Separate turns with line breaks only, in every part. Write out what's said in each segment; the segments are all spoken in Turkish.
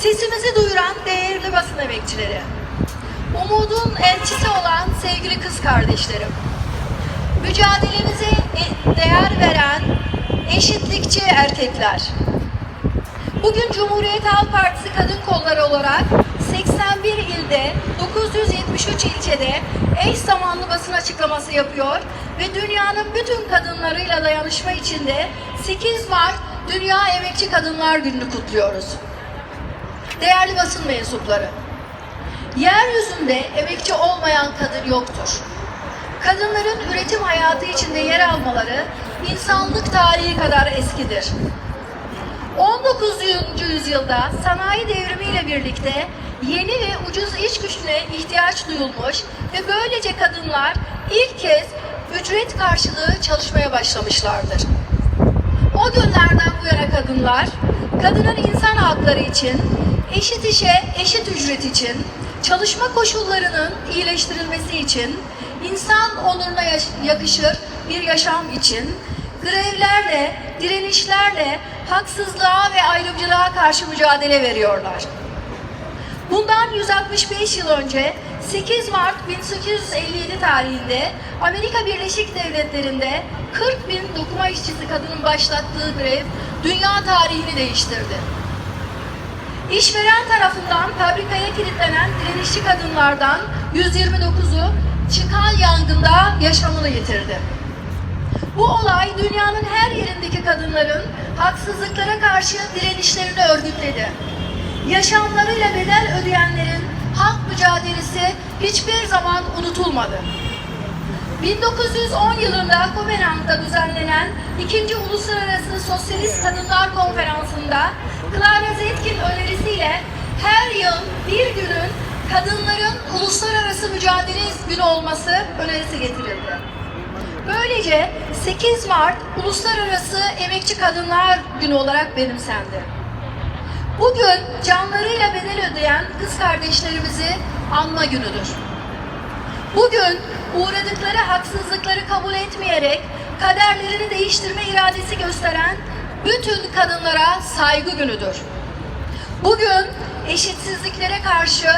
Sesimizi duyuran değerli basın emekçileri, umudun elçisi olan sevgili kız kardeşlerim, mücadelemize e- değer veren eşitlikçi erkekler, Bugün Cumhuriyet Halk Partisi Kadın Kolları olarak 81 ilde 973 ilçede eş zamanlı basın açıklaması yapıyor ve dünyanın bütün kadınlarıyla dayanışma içinde 8 Mart Dünya Emekçi Kadınlar Günü'nü kutluyoruz. Değerli basın mensupları, yeryüzünde emekçi olmayan kadın yoktur. Kadınların üretim hayatı içinde yer almaları insanlık tarihi kadar eskidir. 19. yüzyılda sanayi devrimiyle birlikte yeni ve ucuz iş gücüne ihtiyaç duyulmuş ve böylece kadınlar ilk kez ücret karşılığı çalışmaya başlamışlardır. O günlerden bu yana kadınlar, kadının insan hakları için, eşit işe eşit ücret için, çalışma koşullarının iyileştirilmesi için, insan onuruna yakışır bir yaşam için, grevlerle, direnişlerle haksızlığa ve ayrımcılığa karşı mücadele veriyorlar. Bundan 165 yıl önce 8 Mart 1857 tarihinde Amerika Birleşik Devletleri'nde 40 bin dokuma işçisi kadının başlattığı grev dünya tarihini değiştirdi. İşveren tarafından fabrikaya kilitlenen direnişçi kadınlardan 129'u çıkan yangında yaşamını yitirdi. Bu olay dünyanın her yerindeki kadınların haksızlıklara karşı direnişlerini örgütledi. Yaşamlarıyla bedel ödeyenlerin hak mücadelesi hiçbir zaman unutulmadı. 1910 yılında Kopenhag'da düzenlenen 2. Uluslararası Sosyalist Kadınlar Konferansı'nda Clara Zetkin önerisiyle her yıl bir günün kadınların uluslararası mücadele günü olması önerisi getirildi. Böylece 8 Mart Uluslararası Emekçi Kadınlar Günü olarak benimsendi. Bugün canlarıyla bedel ödeyen kız kardeşlerimizi anma günüdür. Bugün uğradıkları haksızlıkları kabul etmeyerek kaderlerini değiştirme iradesi gösteren bütün kadınlara saygı günüdür. Bugün eşitsizliklere karşı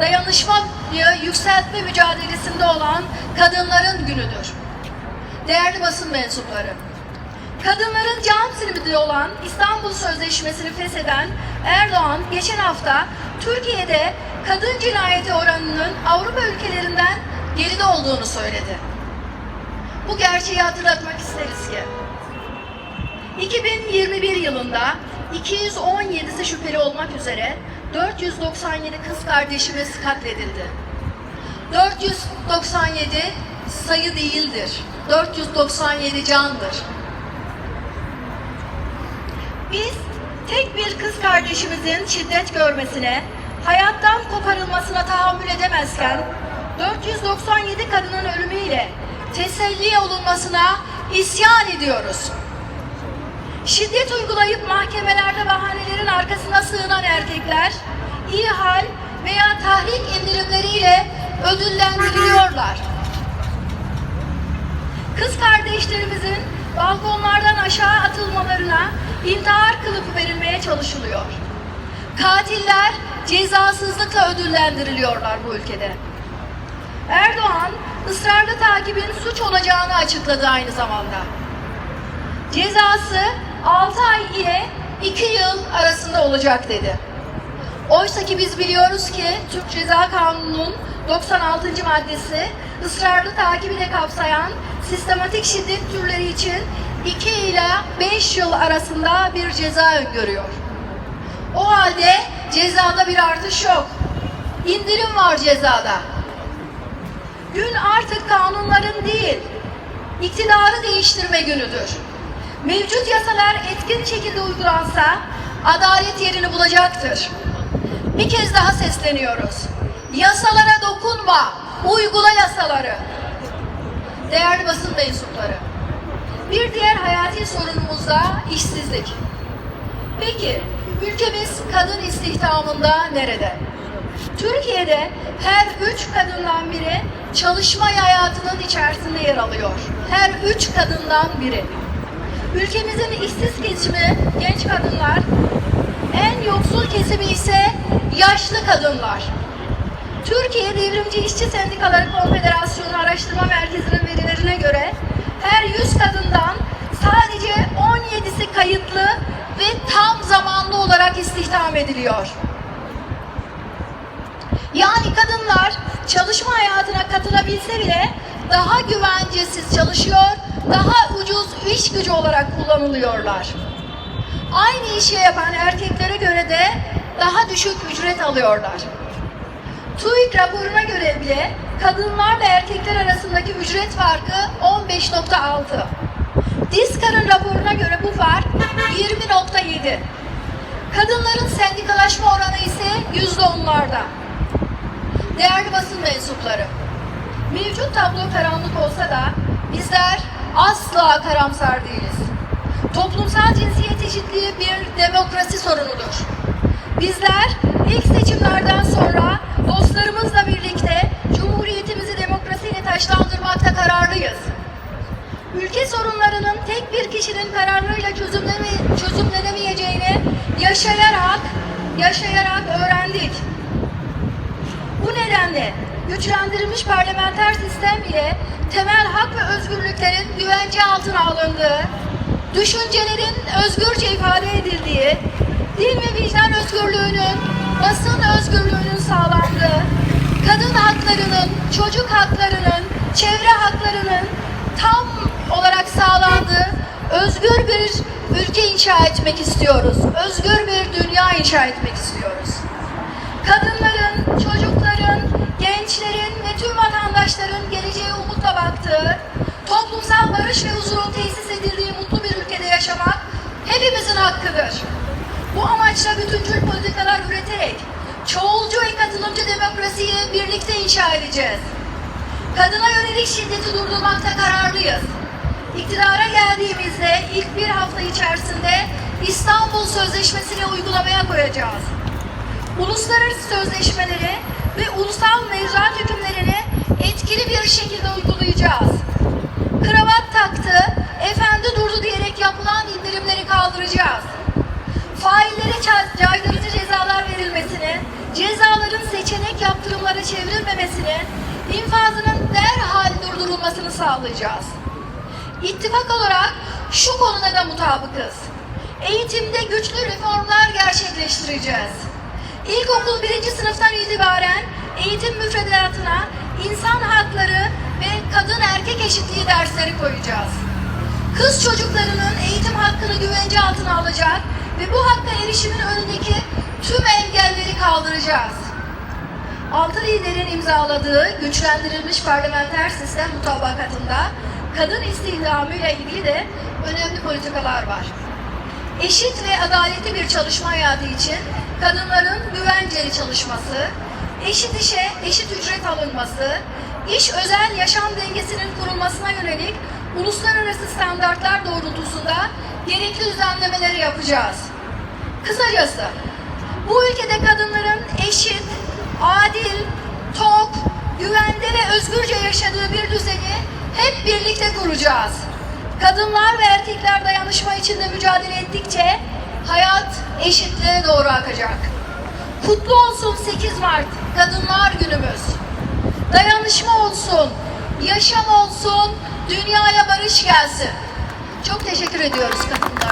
dayanışmayı yükseltme mücadelesinde olan kadınların günüdür. Değerli basın mensupları, kadınların can simidi olan İstanbul Sözleşmesi'ni fesheden Erdoğan geçen hafta Türkiye'de kadın cinayeti oranının Avrupa ülkelerinden geride olduğunu söyledi. Bu gerçeği hatırlatmak isteriz ki 2021 yılında 217'si şüpheli olmak üzere 497 kız kardeşimiz katledildi. 497 sayı değildir. 497 candır. Biz tek bir kız kardeşimizin şiddet görmesine, hayattan koparılmasına tahammül edemezken 497 kadının ölümüyle teselli olunmasına isyan ediyoruz. Şiddet uygulayıp mahkemelerde bahanelerin arkasına sığınan erkekler iyi hal veya tahrik indirimleriyle ödüllendiriliyorlar. Kız kardeşlerimizin balkonlardan aşağı atılmalarına intihar kılıfı verilmeye çalışılıyor. Katiller cezasızlıkla ödüllendiriliyorlar bu ülkede. Erdoğan ısrarlı takibin suç olacağını açıkladı aynı zamanda. Cezası 6 ay ile 2 yıl arasında olacak dedi. Oysa ki biz biliyoruz ki Türk Ceza Kanunu'nun 96. maddesi ısrarlı takibi de kapsayan sistematik şiddet türleri için 2 ila 5 yıl arasında bir ceza öngörüyor. O halde cezada bir artış yok. İndirim var cezada. Gün artık kanunların değil, iktidarı değiştirme günüdür. Mevcut yasalar etkin şekilde uygulansa adalet yerini bulacaktır. Bir kez daha sesleniyoruz. Yasalara dokunma, uygula yasaları. Değerli basın mensupları, bir diğer hayati sorunumuz da işsizlik. Peki, ülkemiz kadın istihdamında nerede? Türkiye'de her üç kadından biri çalışma hayatının içerisinde yer alıyor. Her üç kadından biri. Ülkemizin işsiz kesimi genç kadınlar en yoksul kesimi ise yaşlı kadınlar. Türkiye Devrimci İşçi Sendikaları Konfederasyonu Araştırma Merkezi'nin verilerine göre her 100 kadından sadece 17'si kayıtlı ve tam zamanlı olarak istihdam ediliyor. Yani kadınlar çalışma hayatına katılabilse bile daha güvencesiz çalışıyor, daha ucuz iş gücü olarak kullanılıyorlar. Aynı işi yapan erkeklere göre de daha düşük ücret alıyorlar. TÜİK raporuna göre bile kadınlarla erkekler arasındaki ücret farkı 15.6. Diskar'ın raporuna göre bu fark 20.7. Kadınların sendikalaşma oranı ise %10'larda. Değerli basın mensupları, mevcut tablo karanlık olsa asla karamsar değiliz. Toplumsal cinsiyet eşitliği bir demokrasi sorunudur. Bizler ilk seçimlerden sonra dostlarımızla birlikte Cumhuriyetimizi demokrasiyle taşlandırmakta kararlıyız. Ülke sorunlarının tek bir kişinin kararlarıyla çözümleme, çözümlenemeyeceğini yaşayarak, yaşayarak öğrendik. Bu nedenle güçlendirilmiş parlamenter sistem ile temel hak ve özgürlüklerin güvence altına alındığı, düşüncelerin özgürce ifade edildiği, dil ve vicdan özgürlüğünün, basın özgürlüğünün sağlandığı, kadın haklarının, çocuk haklarının, çevre haklarının tam olarak sağlandığı özgür bir ülke inşa etmek istiyoruz. Özgür bir dünya inşa etmek istiyoruz kadınların, çocukların, gençlerin ve tüm vatandaşların geleceğe umutla baktığı, toplumsal barış ve huzurun tesis edildiği mutlu bir ülkede yaşamak hepimizin hakkıdır. Bu amaçla bütüncül politikalar üreterek çoğulcu ve katılımcı demokrasiyi birlikte inşa edeceğiz. Kadına yönelik şiddeti durdurmakta kararlıyız. İktidara geldiğimizde ilk bir hafta içerisinde İstanbul Sözleşmesi'ni uygulamaya koyacağız uluslararası sözleşmeleri ve ulusal mevzuat hükümlerini etkili bir şekilde uygulayacağız. Kravat taktı, efendi durdu diyerek yapılan indirimleri kaldıracağız. Faillere caydırıcı cezalar verilmesini, cezaların seçenek yaptırımlara çevrilmemesini, infazının derhal durdurulmasını sağlayacağız. İttifak olarak şu konuda da mutabıkız. Eğitimde güçlü reformlar gerçekleştireceğiz. İlkokul birinci sınıftan itibaren eğitim müfredatına insan hakları ve kadın erkek eşitliği dersleri koyacağız. Kız çocuklarının eğitim hakkını güvence altına alacak ve bu hakka erişimin önündeki tüm engelleri kaldıracağız. Altı liderin imzaladığı güçlendirilmiş parlamenter sistem mutabakatında kadın istihdamıyla ilgili de önemli politikalar var. Eşit ve adaletli bir çalışma hayatı için kadınların güvenceli çalışması, eşit işe eşit ücret alınması, iş özel yaşam dengesinin kurulmasına yönelik uluslararası standartlar doğrultusunda gerekli düzenlemeleri yapacağız. Kısacası bu ülkede kadınların eşit, adil, tok, güvende ve özgürce yaşadığı bir düzeni hep birlikte kuracağız. Kadınlar ve erkekler dayanışma içinde mücadele hayat eşitliğe doğru akacak. Kutlu olsun 8 Mart Kadınlar Günümüz. Dayanışma olsun, yaşam olsun, dünyaya barış gelsin. Çok teşekkür ediyoruz kadınlar.